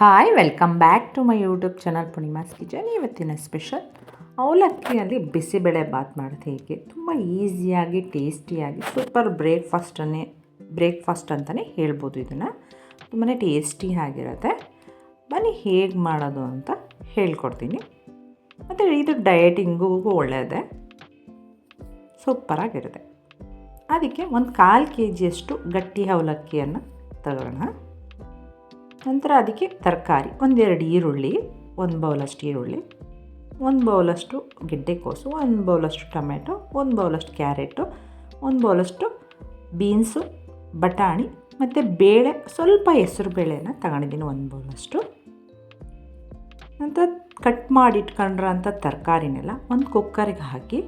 Hi welcome back to my YouTube channel Poornima's kitchen ಇವತ್ತಿನ special ಅವಲಕ್ಕಿಯಲ್ಲಿ ಬಿಸಿಬೇಳೆ ಬಾತ್ ಮಾಡೋದು ಹೇಗೆ? ತುಂಬ ಈಸಿಯಾಗಿ ಟೇಸ್ಟಿಯಾಗಿ ಸೂಪರ್ ಬ್ರೇಕ್ಫಾಸ್ಟನ್ನೇ ಬ್ರೇಕ್ಫಾಸ್ಟ್ ಅಂತಲೇ ಹೇಳ್ಬೋದು ಇದನ್ನು. ತುಂಬಾ ಟೇಸ್ಟಿ ಆಗಿರುತ್ತೆ. ಬನ್ನಿ ಹೇಗೆ ಮಾಡೋದು ಅಂತ ಹೇಳ್ಕೊಡ್ತೀನಿ. ಮತ್ತು ಇದು ಡಯಟಿಂಗಿಗೂ ಒಳ್ಳೆಯದೇ ಸೂಪರಾಗಿರುತ್ತೆ ಅದಕ್ಕೆ ಒಂದು ಕಾಲು ಕೆ ಜಿಯಷ್ಟು ಗಟ್ಟಿ ಅವಲಕ್ಕಿಯನ್ನು ತಗೋಣ. ನಂತರ ಅದಕ್ಕೆ ತರಕಾರಿ. ಒಂದೆರಡು ಈರುಳ್ಳಿ, ಒಂದು ಬೌಲಷ್ಟು ಈರುಳ್ಳಿ, ಒಂದು ಬೌಲಷ್ಟು ಗೆಡ್ಡೆಕೋಸು, ಒಂದು ಬೌಲಷ್ಟು ಟೊಮೆಟೊ, ಒಂದು ಬೌಲಷ್ಟು ಕ್ಯಾರೆಟು, ಒಂದು ಬೌಲಷ್ಟು ಬೀನ್ಸು, ಬಟಾಣಿ ಮತ್ತು ಬೇಳೆ, ಸ್ವಲ್ಪ ಹೆಸರು ಬೇಳೆನ ತಗೊಂಡಿದ್ದೀನಿ ಒಂದು ಬೌಲಷ್ಟು. ನಂತರ ಕಟ್ ಮಾಡಿ ಇಟ್ಕೊಂಡ್ರಂಥ ತರಕಾರಿನೆಲ್ಲ ಒಂದು ಕುಕ್ಕರಿಗೆ ಹಾಕಿ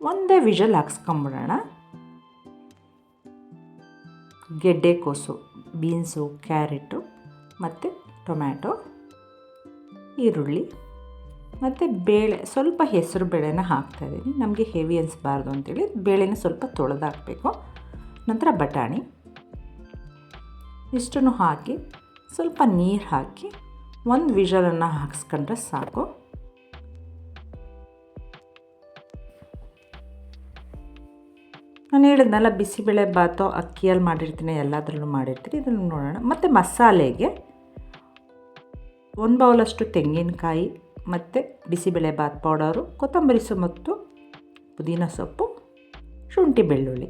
ಒಂದೇ ವಿಷಲ್ ಹಾಕ್ಸ್ಕೊಂಬಿಡೋಣ. ಗೆಡ್ಡೆಕೋಸು ಬೀನ್ಸು, ಕ್ಯಾರೆಟು ಮತ್ತು ಟೊಮ್ಯಾಟೊ, ಈರುಳ್ಳಿ ಮತ್ತು ಬೇಳೆ. ಸ್ವಲ್ಪ ಹೆಸರು ಬೇಳೆನ ಹಾಕ್ತಾಯಿದ್ದೀನಿ ನಮಗೆ ಹೆವಿ ಅನಿಸ್ಬಾರ್ದು ಅಂತೇಳಿ ಬೇಳೆನ ಸ್ವಲ್ಪ ತೊಳೆದಾಕಬೇಕು. ನಂತರ ಬಟಾಣಿ. ಇಷ್ಟನ್ನು ಹಾಕಿ ಸ್ವಲ್ಪ ನೀರು ಹಾಕಿ ಒಂದು ವಿಷಲನ್ನು ಹಾಕ್ಸ್ಕೊಂಡ್ರೆ ಸಾಕು. ನಾನು ಹೇಳಿದ್ನಲ್ಲ ಬಿಸಿಬೇಳೆ ಬಾತು ಅಕ್ಕಿಯಲ್ಲಿ ಮಾಡಿರ್ತೀನಿ, ಎಲ್ಲದರಲ್ಲೂ ಮಾಡಿರ್ತೀನಿ. ಇದನ್ನು ನೋಡೋಣ. ಮತ್ತು ಮಸಾಲೆಗೆ ಒಂದು ಬೌಲಷ್ಟು ತೆಂಗಿನಕಾಯಿ, ಮತ್ತು ಬಿಸಿಬೇಳೆ ಬಾತ್ ಪೌಡರು, ಕೊತ್ತಂಬರಿ ಸೊಪ್ಪು ಮತ್ತು ಪುದೀನ ಸೊಪ್ಪು, ಶುಂಠಿ ಬೆಳ್ಳುಳ್ಳಿ.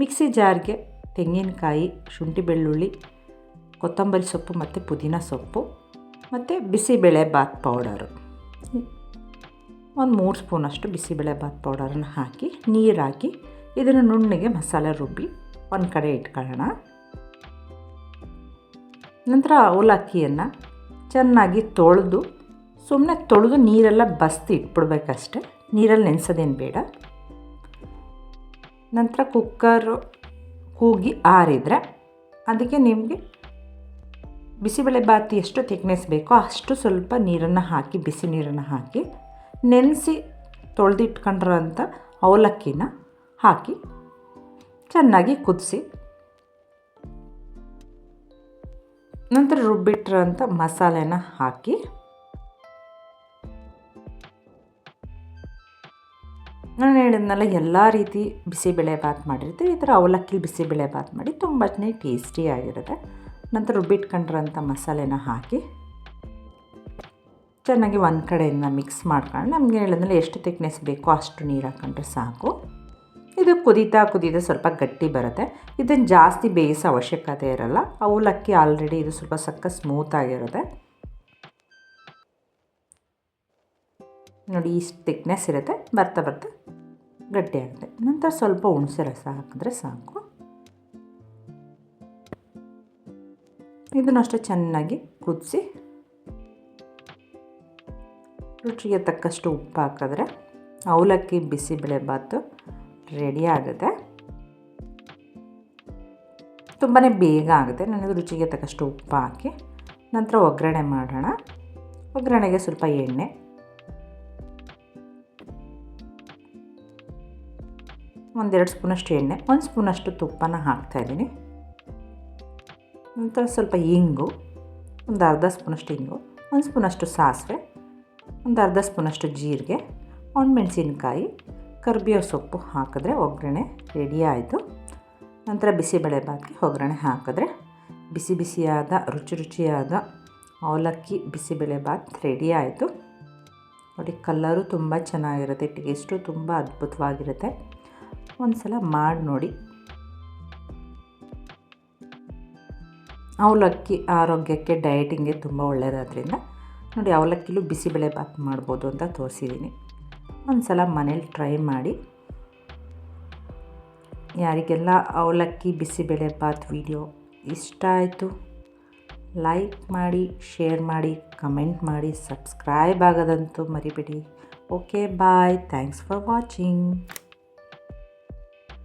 ಮಿಕ್ಸಿ ಜಾರ್ಗೆ ತೆಂಗಿನಕಾಯಿ, ಶುಂಠಿ ಬೆಳ್ಳುಳ್ಳಿ, ಕೊತ್ತಂಬರಿ ಸೊಪ್ಪು ಮತ್ತು ಪುದೀನ ಸೊಪ್ಪು, ಮತ್ತು ಬಿಸಿಬೇಳೆ ಬಾತ್ ಪೌಡರು. ಒಂದು ಮೂರು ಸ್ಪೂನಷ್ಟು ಬಿಸಿಬೇಳೆ ಬಾತ್ ಪೌಡರನ್ನು ಹಾಕಿ ನೀರು ಹಾಕಿ ಇದನ್ನು ನುಣ್ಣಗೆ ಮಸಾಲೆ ರುಬ್ಬಿ ಒಂದು ಕಡೆ ಇಟ್ಕೊಳ್ಳೋಣ. ನಂತರ ಅವಲಕ್ಕಿಯನ್ನು ಚೆನ್ನಾಗಿ ತೊಳೆದು ಸುಮ್ಮನೆ ತೊಳೆದು ನೀರೆಲ್ಲ ಬಸ್ತಿ ಇಟ್ಬಿಡ್ಬೇಕಷ್ಟೆ. ನೀರಲ್ಲಿ ನೆನೆಸೋದೇನು ಬೇಡ. ನಂತರ ಕುಕ್ಕರು ಕೂಗಿ ಆರಿದರೆ ಅದಕ್ಕೆ ನಿಮಗೆ ಬಿಸಿಬೇಳೆ ಬಾತಿ ಎಷ್ಟು ಥಿಕ್ನೆಸ್ ಬೇಕೋ ಅಷ್ಟು ಸ್ವಲ್ಪ ನೀರನ್ನು ಹಾಕಿ, ಬಿಸಿ ನೀರನ್ನು ಹಾಕಿ ನೆನೆಸಿ ತೊಳೆದಿಟ್ಕೊಂಡ್ರಂಥ ಅವಲಕ್ಕಿನ ಹಾಕಿ ಚೆನ್ನಾಗಿ ಕುದಿಸಿ. ನಂತರ ರುಬ್ಬಿಟ್ಟಿರೋಂಥ ಮಸಾಲೆನ ಹಾಕಿ. ನಾನು ಹೇಳಿದ್ನಲ್ಲ, ಎಲ್ಲ ರೀತಿ ಬಿಸಿಬೇಳೆ ಬಾತ್ ಮಾಡಿರ್ತೀವಿ. ಈ ಥರ ಅವಲಕ್ಕಿ ಬಿಸಿಬೇಳೆ ಬಾತ್ ಮಾಡಿ ತುಂಬ ಟೇಸ್ಟಿ ಆಗಿರುತ್ತೆ. ನಂತರ ರುಬ್ಬಿಟ್ಕೊಂಡಿರೋಂಥ ಮಸಾಲೆನ ಹಾಕಿ. ಚೆನ್ನಾಗಿ ಒಂದು ಕಡೆಯಿಂದ ಮಿಕ್ಸ್ ಮಾಡ್ಕೊಂಡು, ನಮಗೆ ಹೇಳಿದ್ಮೇಲೆ ಎಷ್ಟು ತಿಕ್ನೆಸ್ ಬೇಕೋ ಅಷ್ಟು ನೀರು ಹಾಕೊಂಡ್ರೆ ಸಾಕು. ಇದು ಕುದೀತಾ ಕುದೀತಾ ಸ್ವಲ್ಪ ಗಟ್ಟಿ ಬರುತ್ತೆ. ಇದನ್ನು ಜಾಸ್ತಿ ಬೇಯಿಸೋ ಅವಶ್ಯಕತೆ ಇರಲ್ಲ. ಅವಲಕ್ಕಿ ಆಲ್ರೆಡಿ ಇದು ಸ್ವಲ್ಪ ಸಕ್ಕ ಸ್ಮೂತಾಗಿರುತ್ತೆ ನೋಡಿ, ಇಷ್ಟು ತಿಕ್ನೆಸ್ ಇರುತ್ತೆ. ಬರ್ತಾ ಬರ್ತಾ ಗಟ್ಟಿ ಆಗುತ್ತೆ ನಂತರ ಸ್ವಲ್ಪ ಹುಣಸೆ ರಸ ಹಾಕಿದ್ರೆ ಸಾಕು. ಇದನ್ನಷ್ಟೇ ಚೆನ್ನಾಗಿ ಕುದಿಸಿ. ರುಚಿಗೆ ತಕ್ಕಷ್ಟು ಉಪ್ಪು ಹಾಕಿದ್ರೆ ಅವಲಕ್ಕಿ ಬಿಸಿಬೇಳೆ ಬಾತು ರೆಡಿ ಆಗುತ್ತೆ. ತುಂಬಾ ಬೇಗ ಆಗುತ್ತೆ. ನನಗೆ ರುಚಿಗೆ ತಕ್ಕಷ್ಟು ಉಪ್ಪು ಹಾಕಿ, ನಂತರ ಒಗ್ಗರಣೆ ಮಾಡೋಣ. ಒಗ್ಗರಣೆಗೆ ಸ್ವಲ್ಪ ಎಣ್ಣೆ. ಒಂದೆರಡು ಸ್ಪೂನಷ್ಟು ಎಣ್ಣೆ, ಒಂದು ಸ್ಪೂನಷ್ಟು ತುಪ್ಪನ ಹಾಕ್ತಾಯಿದ್ದೀನಿ ನಂತರ ಸ್ವಲ್ಪ ಇಂಗು, ಒಂದು ಅರ್ಧ ಸ್ಪೂನಷ್ಟು ಇಂಗು, ಒಂದು ಸ್ಪೂನಷ್ಟು ಸಾಸಿವೆ, ಒಂದು ಅರ್ಧ ಸ್ಪೂನಷ್ಟು ಜೀರಿಗೆ ಒಣಮೆಣಸಿನ್ಕಾಯಿ ಕರ್ಬೇವು ಸೊಪ್ಪು ಹಾಕಿದ್ರೆ ಒಗ್ಗರಣೆ ರೆಡಿ ಆಯಿತು. ನಂತರ ಬಿಸಿಬೇಳೆ ಬಾತ್ಗೆ ಒಗ್ಗರಣೆ ಹಾಕಿದ್ರೆ ಬಿಸಿ ಬಿಸಿಯಾದ, ರುಚಿ ರುಚಿಯಾದ ಅವಲಕ್ಕಿ ಬಿಸಿಬೇಳೆ ಬಾತ್ ರೆಡಿ ಆಯಿತು. ನೋಡಿ ಕಲ್ಲರು ತುಂಬ ಚೆನ್ನಾಗಿರುತ್ತೆ ಟೇಸ್ಟು ತುಂಬ ಅದ್ಭುತವಾಗಿರುತ್ತೆ. ಒಂದು ಸಲ ಮಾಡಿ ನೋಡಿ. ಅವಲಕ್ಕಿ ಆರೋಗ್ಯಕ್ಕೆ ಡಯಟಿಂಗೆ ತುಂಬ ಒಳ್ಳೆಯದಾದ್ರಿಂದ ನೋಡಿ ಅವಲಕ್ಕಿಲೂ ಬಿಸಿಬೇಳೆ ಬಾತ್ ಮಾಡ್ಬೋದು ಅಂತ ತೋರಿಸಿದ್ದೀನಿ ಒಂದು ಸಲ ಮನೇಲಿ ಟ್ರೈ ಮಾಡಿ. ಯಾರಿಗೆಲ್ಲ ಅವಲಕ್ಕಿ, ಬಿಸಿಬೇಳೆ ಬಾತ್ ವಿಡಿಯೋ ಇಷ್ಟ ಆಯಿತು ಲೈಕ್ ಮಾಡಿ ಶೇರ್ ಮಾಡಿ ಕಮೆಂಟ್ ಮಾಡಿ ಸಬ್ಸ್ಕ್ರೈಬ್ ಆಗೋದಂತೂ ಮರಿಬೇಡಿ. Okay bye thanks for watching